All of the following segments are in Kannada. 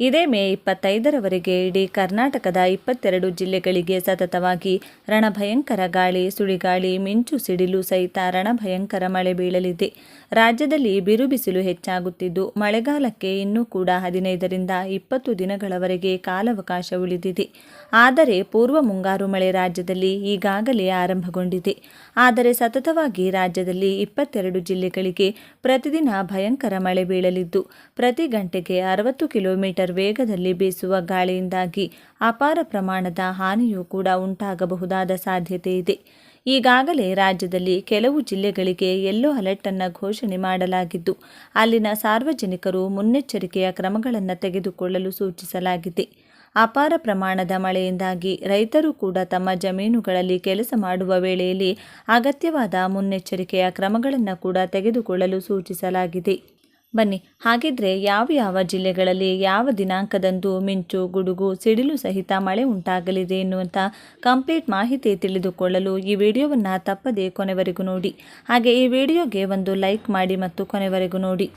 ಇದೇ ಮೇ ಇಪ್ಪತ್ತೈದರವರೆಗೆ ಇಡೀ ಕರ್ನಾಟಕದ ಇಪ್ಪತ್ತೆರಡು ಜಿಲ್ಲೆಗಳಿಗೆ ಸತತವಾಗಿ ರಣಭಯಂಕರ ಗಾಳಿ, ಸುಳಿಗಾಳಿ, ಮಿಂಚು ಸಿಡಿಲು ಸಹಿತ ರಣಭಯಂಕರ ಮಳೆ ಬೀಳಲಿದೆ. ರಾಜ್ಯದಲ್ಲಿ ಬಿರುಬಿಸಿಲು ಹೆಚ್ಚಾಗುತ್ತಿದ್ದು, ಮಳೆಗಾಲಕ್ಕೆ ಇನ್ನೂ ಕೂಡ ಹದಿನೈದರಿಂದ ಇಪ್ಪತ್ತು ದಿನಗಳವರೆಗೆ ಕಾಲಾವಕಾಶ ಉಳಿದಿದೆ. ಆದರೆ ಪೂರ್ವ ಮುಂಗಾರು ಮಳೆ ರಾಜ್ಯದಲ್ಲಿ ಈಗಾಗಲೇ ಆರಂಭಗೊಂಡಿದೆ. ಆದರೆ ಸತತವಾಗಿ ರಾಜ್ಯದಲ್ಲಿ ಇಪ್ಪತ್ತೆರಡು ಜಿಲ್ಲೆಗಳಿಗೆ ಪ್ರತಿದಿನ ಭಯಂಕರ ಮಳೆ ಬೀಳಲಿದ್ದು, ಪ್ರತಿ ಗಂಟೆಗೆ ಅರವತ್ತು ಕಿಲೋಮೀಟರ್ ವೇಗದಲ್ಲಿ ಬೀಸುವ ಗಾಳಿಯಿಂದಾಗಿ ಅಪಾರ ಪ್ರಮಾಣದ ಹಾನಿಯೂ ಕೂಡ ಉಂಟಾಗಬಹುದಾದ ಸಾಧ್ಯತೆ ಇದೆ. ಈಗಾಗಲೇ ರಾಜ್ಯದಲ್ಲಿ ಕೆಲವು ಜಿಲ್ಲೆಗಳಿಗೆ ಯೆಲ್ಲೋ ಅಲರ್ಟ್ ಅನ್ನು ಘೋಷಣೆ ಮಾಡಲಾಗಿದ್ದು, ಅಲ್ಲಿನ ಸಾರ್ವಜನಿಕರು ಮುನ್ನೆಚ್ಚರಿಕೆಯ ಕ್ರಮಗಳನ್ನು ತೆಗೆದುಕೊಳ್ಳಲು ಸೂಚಿಸಲಾಗಿದೆ. ಅಪಾರ ಪ್ರಮಾಣದ ಮಳೆಯಿಂದಾಗಿ ರೈತರು ಕೂಡ ತಮ್ಮ ಜಮೀನುಗಳಲ್ಲಿ ಕೆಲಸ ಮಾಡುವ ವೇಳೆಯಲ್ಲಿ ಅಗತ್ಯವಾದ ಮುನ್ನೆಚ್ಚರಿಕೆಯ ಕ್ರಮಗಳನ್ನು ಕೂಡ ತೆಗೆದುಕೊಳ್ಳಲು ಸೂಚಿಸಲಾಗಿದೆ. ಬನ್ನಿ. ಹಾಗಿದ್ರೆ ಯಾವ ಯಾವ ಜಿಲ್ಲೆಗಳಲ್ಲಿ ಯಾವ ದಿನಾಂಕದಂದು ಮಿಂಚು, ಗುಡುಗು, ಸಿಡಿಲು ಸಹಿತ ಮಳೆ ಉಂಟಾಗಲಿದೆ ಎನ್ನುವಂಥ ಕಂಪ್ಲೀಟ್ ಮಾಹಿತಿ ತಿಳಿದುಕೊಳ್ಳಲು ಈ ವಿಡಿಯೋವನ್ನು ತಪ್ಪದೇ ಕೊನೆವರೆಗೂ ನೋಡಿ. ಹಾಗೆ ಈ ವಿಡಿಯೋಗೆ ಒಂದು ಲೈಕ್ ಮಾಡಿ ಮತ್ತು ಕೊನೆವರೆಗೂ ನೋಡಿ.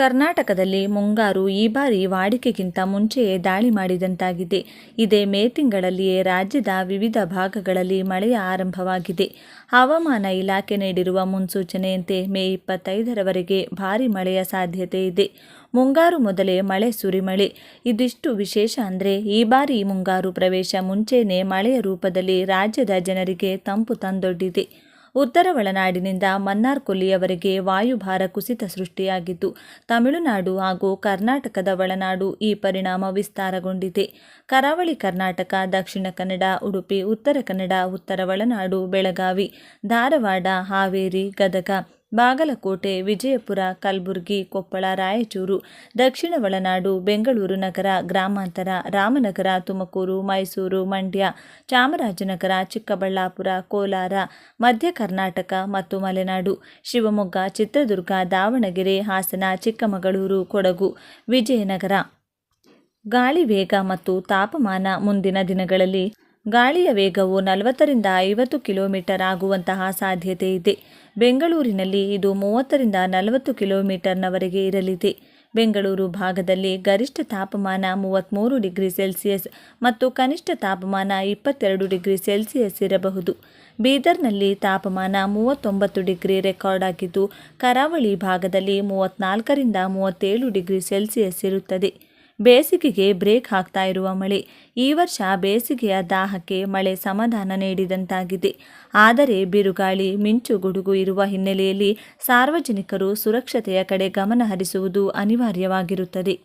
ಕರ್ನಾಟಕದಲ್ಲಿ ಮುಂಗಾರು ಈ ಬಾರಿ ವಾಡಿಕೆಗಿಂತ ಮುಂಚೆಯೇ ದಾಳಿ ಮಾಡಿದಂತಾಗಿದೆ. ಇದೇ ಮೇ ತಿಂಗಳಲ್ಲಿಯೇ ರಾಜ್ಯದ ವಿವಿಧ ಭಾಗಗಳಲ್ಲಿ ಮಳೆಯ ಆರಂಭವಾಗಿದೆ. ಹವಾಮಾನ ಇಲಾಖೆ ನೀಡಿರುವ ಮುನ್ಸೂಚನೆಯಂತೆ ಮೇ ಇಪ್ಪತ್ತೈದರವರೆಗೆ ಭಾರಿ ಮಳೆಯ ಸಾಧ್ಯತೆ ಇದೆ. ಮುಂಗಾರು ಮೊದಲೇ ಮಳೆ ಸುರಿಮಳೆ. ಇದಿಷ್ಟು ವಿಶೇಷ ಅಂದರೆ ಈ ಬಾರಿ ಮುಂಗಾರು ಪ್ರವೇಶ ಮುಂಚೆನೇ ಮಳೆಯ ರೂಪದಲ್ಲಿ ರಾಜ್ಯದ ಜನರಿಗೆ ತಂಪು ತಂದೊಡ್ಡಿದೆ. ಉತ್ತರ ಒಳನಾಡಿನಿಂದ ಮನ್ನಾರ್ ಕೊಲ್ಲಿಯವರೆಗೆ ವಾಯುಭಾರ ಕುಸಿತ ಸೃಷ್ಟಿಯಾಗಿದ್ದು, ತಮಿಳುನಾಡು ಹಾಗೂ ಕರ್ನಾಟಕದ ಒಳನಾಡು ಈ ಪರಿಣಾಮ ವಿಸ್ತಾರಗೊಂಡಿದೆ. ಕರಾವಳಿ ಕರ್ನಾಟಕ, ದಕ್ಷಿಣ ಕನ್ನಡ, ಉಡುಪಿ, ಉತ್ತರ ಕನ್ನಡ, ಉತ್ತರ ಒಳನಾಡು, ಬೆಳಗಾವಿ, ಧಾರವಾಡ, ಹಾವೇರಿ, ಗದಗ ಬಾಗಲಕೋಟೆ, ವಿಜಯಪುರ, ಕಲಬುರಗಿ, ಕೊಪ್ಪಳ, ರಾಯಚೂರು, ದಕ್ಷಿಣ ಒಳನಾಡು, ಬೆಂಗಳೂರು ನಗರ, ಗ್ರಾಮಾಂತರ, ರಾಮನಗರ, ತುಮಕೂರು, ಮೈಸೂರು, ಮಂಡ್ಯ, ಚಾಮರಾಜನಗರ, ಚಿಕ್ಕಬಳ್ಳಾಪುರ, ಕೋಲಾರ, ಮಧ್ಯ ಕರ್ನಾಟಕ ಮತ್ತು ಮಲೆನಾಡು, ಶಿವಮೊಗ್ಗ, ಚಿತ್ರದುರ್ಗ, ದಾವಣಗೆರೆ, ಹಾಸನ, ಚಿಕ್ಕಮಗಳೂರು, ಕೊಡಗು, ವಿಜಯನಗರ. ಗಾಳಿ, ವೇಗ ಮತ್ತು ತಾಪಮಾನ ಮುಂದಿನ ದಿನಗಳಲ್ಲಿ ಗಾಳಿಯ ವೇಗವು ನಲವತ್ತರಿಂದ ಐವತ್ತು ಕಿಲೋಮೀಟರ್ ಆಗುವಂತಹ ಸಾಧ್ಯತೆ ಇದೆ. ಬೆಂಗಳೂರಿನಲ್ಲಿ ಇದು ಮೂವತ್ತರಿಂದ ನಲವತ್ತು ಕಿಲೋಮೀಟರ್ನವರೆಗೆ ಇರಲಿದೆ. ಬೆಂಗಳೂರು ಭಾಗದಲ್ಲಿ ಗರಿಷ್ಠ ತಾಪಮಾನ ಮೂವತ್ತ್ಮೂರು ಡಿಗ್ರಿ ಸೆಲ್ಸಿಯಸ್ ಮತ್ತು ಕನಿಷ್ಠ ತಾಪಮಾನ ಇಪ್ಪತ್ತೆರಡು ಡಿಗ್ರಿ ಸೆಲ್ಸಿಯಸ್ ಇರಬಹುದು. ಬೀದರ್ನಲ್ಲಿ ತಾಪಮಾನ ಮೂವತ್ತೊಂಬತ್ತು ಡಿಗ್ರಿ ರೆಕಾರ್ಡ್ ಆಗಿದ್ದು, ಕರಾವಳಿ ಭಾಗದಲ್ಲಿ ಮೂವತ್ತ್ನಾಲ್ಕರಿಂದ ಮೂವತ್ತೇಳು ಡಿಗ್ರಿ ಸೆಲ್ಸಿಯಸ್ ಇರುತ್ತದೆ. ಬೇಸಿಗೆಗೆ ಬ್ರೇಕ್ ಹಾಕ್ತಾ ಇರುವ ಮಳೆ. ಈ ವರ್ಷ ಬೇಸಿಗೆಯ ದಾಹಕ್ಕೆ ಮಳೆ ಸಮಾಧಾನ ನೀಡಿದಂತಾಗಿದೆ. ಆದರೆ ಬಿರುಗಾಳಿ, ಮಿಂಚು ಗುಡುಗು ಇರುವ ಹಿನ್ನೆಲೆಯಲ್ಲಿ ಸಾರ್ವಜನಿಕರು ಸುರಕ್ಷತೆಯ ಕಡೆ ಗಮನ ಹರಿಸುವುದು ಅನಿವಾರ್ಯವಾಗಿರುತ್ತದೆ.